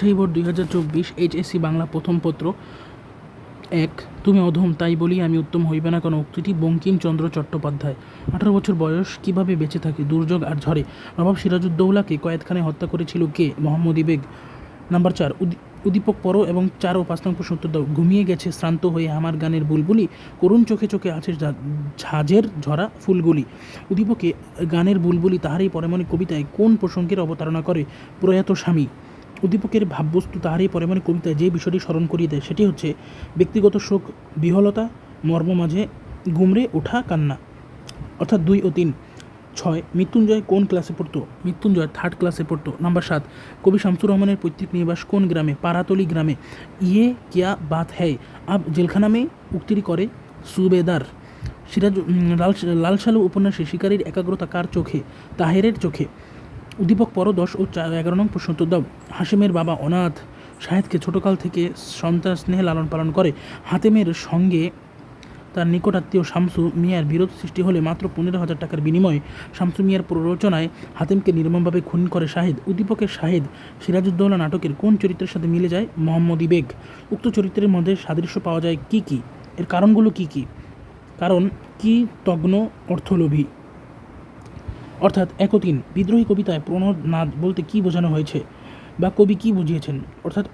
সেই বোর্ড দুই হাজার চব্বিশ এইচএসসি বাংলা প্রথম পত্র। এক, তুমি অধম, তাই বলি আমি উত্তম হইবে না কোনো উক্তিটি বঙ্কিমচন্দ্র চট্টোপাধ্যায়। আঠারো বছর বয়স, কীভাবে বেঁচে থাকে, দুর্যোগ আর ঝড়ে? নবাব সিরাজউদ্দৌলাকে কয়েদখানায় হত্যা করেছিল কে? মোহাম্মদ বেগ নাম্বার চার, উদি- উদ্দীপক পড়ো এবং চার ও পাঁচ নং প্রশ্ন দাও। ঘুমিয়ে গেছে, শ্রান্ত হয়ে আমার গানের বুলবুলি, করুণ চোখে চোখে আছে ঝাঁঝের ঝরা ফুলগুলি। উদ্দীপকে গানের বুলবুলি তাহারই পরমণি কবিতায় কোন প্রসঙ্গের অবতারণা করে প্রয়াত স্বামী? উদ্দীপকের ভাববস্তু তাহারই পরমাণু কবিতায় যে বিষয়টি স্মরণ করিয়ে দেয়, সেটি হচ্ছে, ব্যক্তিগত শোক, বিহলতা, মর্ম মাঝে গুমড়ে ওঠা কান্না। অর্থাৎ দুই ও তিন। ছয়, মৃত্যুঞ্জয় কোন ক্লাসে পড়তো? মৃত্যুঞ্জয় থার্ড ক্লাসে পড়তো। নাম্বার সাত, কবি শামসুর রহমানের পৈতৃক নিবাস কোন গ্রামে? পারাতলি গ্রামে। ইয়ে কিয়া বাত হ্যায়? আব জেলখানা মে উক্তিটি করে সুবেদার। সিরাজ লাল লাল সালু উপন্যাসে শিকারীর একাগ্রতা কার চোখে? তাহেরের চোখে। উদ্দীপক পর দশ ও এগারো নং প্রশ্ন উত্তর দাও। হাসিমের বাবা অনাথ। শাহেদকে ছোটকাল থেকে সন্তান স্নেহে লালন পালন করে। হাতেমের সঙ্গে তার নিকটাত্মীয় শামসু মিয়ার বিরোধ সৃষ্টি হলে মাত্র পনেরো হাজার টাকার বিনিময়ে শামসু মিয়ার প্ররোচনায় হাতেমকে নির্মমভাবে খুন করে শাহেদ। উদ্দীপকের শাহেদ সিরাজউদ্দৌলা নাটকের কোন চরিত্রের সাথে মিলে যায়? মোহাম্মদ বেগ উক্ত চরিত্রের মধ্যে সাদৃশ্য পাওয়া যায় কি কি? এর কারণগুলো কি কি? কারণ কি তগ্ন অর্থলোভী? অর্থাৎ একতিন বিদ্রোহী কবিতায় প্রণোদ নাদ বলতে কি বোঝানো হয়েছে বা কবি কি বুঝিয়েছেন? অর্থাৎ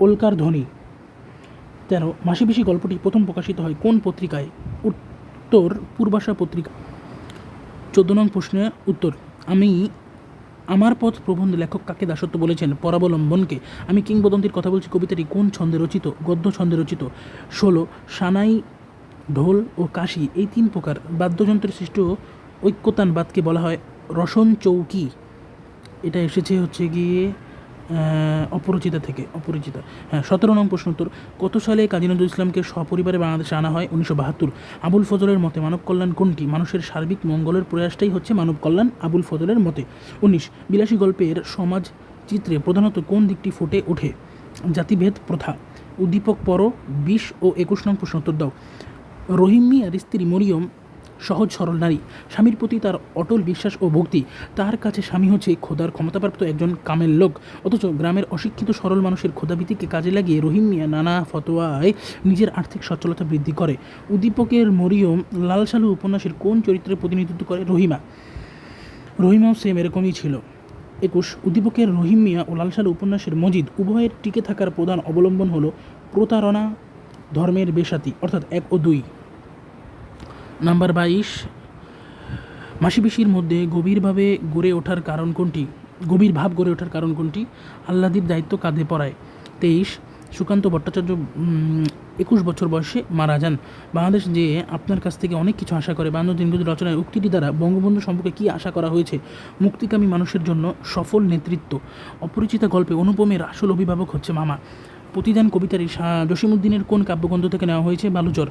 ওলকার ধ্বনি। তেরো মাসিপিসি গল্পটি প্রথম প্রকাশিত হয় কোন পত্রিকায়? উত্তর, পূর্বাশা পত্রিকা। চোদ্দ নং প্রশ্নের উত্তর, আমি, আমার পথ প্রবন্ধ লেখক কাকে দাসত্ব বলেছেন? পরাবলম্বনকে। আমি কিংবদন্তির কথা বলছি কবিতাটি কোন ছন্দে রচিত? গদ্য ছন্দে রচিত। ষোলো, সানাই, ঢোল ও কাশি, এই তিন প্রকার বাদ্যযন্ত্রের সৃষ্ট ঐক্যতান বাদকে বলা হয় রসন চৌকি। এটা এসেছে হচ্ছে গিয়ে অপরিচিতা থেকে, অপরিচিতা। হ্যাঁ সতেরো নং প্রশ্ন উত্তর। কত সালে কাজী নজরুল ইসলামকে সপরিবারে বাংলাদেশে আনা হয়? উনিশশো বাহাত্তর। আবুল ফজলের মতে মানব কল্যাণ কোনটি? মানুষের সার্বিক মঙ্গলের প্রয়াসটাই হচ্ছে মানব কল্যাণ, আবুল ফজলের মতে। উনিশ, বিলাসী গল্পের সমাজ চিত্রে প্রধানত কোন দিকটি ফুটে ওঠে? জাতিভেদ প্রথা। উদ্দীপক পর, বিশ ও একুশ নং প্রশ্ন উত্তর দাও। রহিম মিয়ার স্ত্রী মরিয়ম সহজ সরল নারী। স্বামীর প্রতি তার অটল বিশ্বাস ও ভক্তি। তার কাছে স্বামী হচ্ছে খোদার ক্ষমতাপ্রাপ্ত একজন কামের লোক। অথচ গ্রামের অশিক্ষিত সরল মানুষের খোদাভীতিকে কাজে লাগিয়ে রহিম মিয়া নানা ফতোয়ায় নিজের আর্থিক সচ্ছলতা বৃদ্ধি করে। উদ্দীপকের মরিয়ম লাল সালু উপন্যাসের কোন চরিত্রের প্রতিনিধিত্ব করে রহিমা? রহিমাও সেম এরকমই ছিল। একুশ, উদ্দীপকের রহিম মিয়া ও লালসাল উপন্যাসের মজিদ উভয়ের টিকে থাকার প্রধান অবলম্বন হল প্রতারণা, ধর্মের বেসাতি, অর্থাৎ এক ও দুই। নাম্বার বাইশ, মাসিপিসির মধ্যে গভীরভাবে গড়ে ওঠার কারণ কোনটি? গভীর ভাব গড়ে ওঠার কারণ কোনটি? আল্লাদির দায়িত্ব কাঁধে পড়ায়। তেইশ, সুকান্ত ভট্টাচার্য একুশ বছর বয়সে মারা যান। বাংলাদেশ যে আপনার কাছ থেকে অনেক কিছু আশা করে বাংলা দিনগুলি রচনায় উক্তিটি দ্বারা বঙ্গবন্ধু সম্পর্কে কী আশা করা হয়েছে? মুক্তিকামী মানুষের জন্য সফল নেতৃত্ব। অপরিচিতা গল্পে অনুপমের আসল অভিভাবক হচ্ছে মামা। প্রতিদান কবিতারি জসিমুদ্দিনের কোন কাব্যগ্রন্থ থেকে নেওয়া হয়েছে? বালুচর।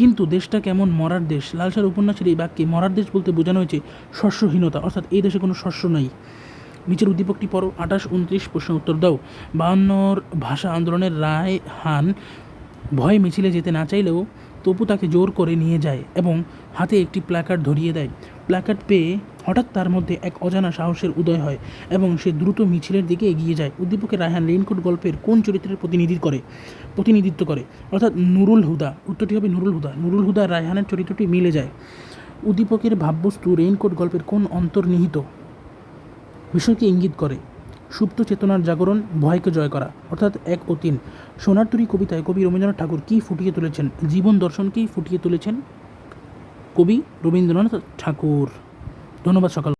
কিন্তু দেশটা কেমন? মরার দেশ। লালসার উপন্যাসের এই বাক্যে মরার দেশ বলতে বোঝানো হয়েছে শস্যহীনতা। অর্থাৎ এই দেশে কোনো শস্য নাই। নিচের উদ্দীপকটি পর আঠাশ উনত্রিশ প্রশ্ন উত্তর দাও। বায়ান্নর ভাষা আন্দোলনের রায় হান ভয় মিছিলে যেতে না চাইলেও তবু তাকে জোর করে নিয়ে যায় এবং হাতে একটি প্ল্যাকার্ড ধরিয়ে দেয়। প্ল্যাকার্ড পেয়ে হঠাৎ তার মধ্যে এক অজানা সাহসের উদয় হয় এবং সে দ্রুত মিছিলের দিকে এগিয়ে যায়। উদ্দীপকের রায়হান রেইনকোট গল্পের কোন চরিত্রের প্রতিনিধি করে? প্রতিনিধিত্ব করে। অর্থাৎ নুরুল হুদা। উত্তরটি হবে নুরুল হুদা। নুরুল হুদা রায়হানের চরিত্রটি মিলে যায়। উদ্দীপকের ভাববস্তু রেইনকোট গল্পের কোন অন্তর্নিহিত বিষয়কে ইঙ্গিত করে? সুপ্ত চেতনার জাগরণ, ভয়কে জয় করা, অর্থাৎ এক ও তিন সোনার তরী কবিতায় কবি রবীন্দ্রনাথ ঠাকুর কী ফুটিয়ে তুলেছেন? জীবন দর্শনকেই ফুটিয়ে তুলেছেন? কবি রবীন্দ্রনাথ ঠাকুর। ধন্যবাদ সকাল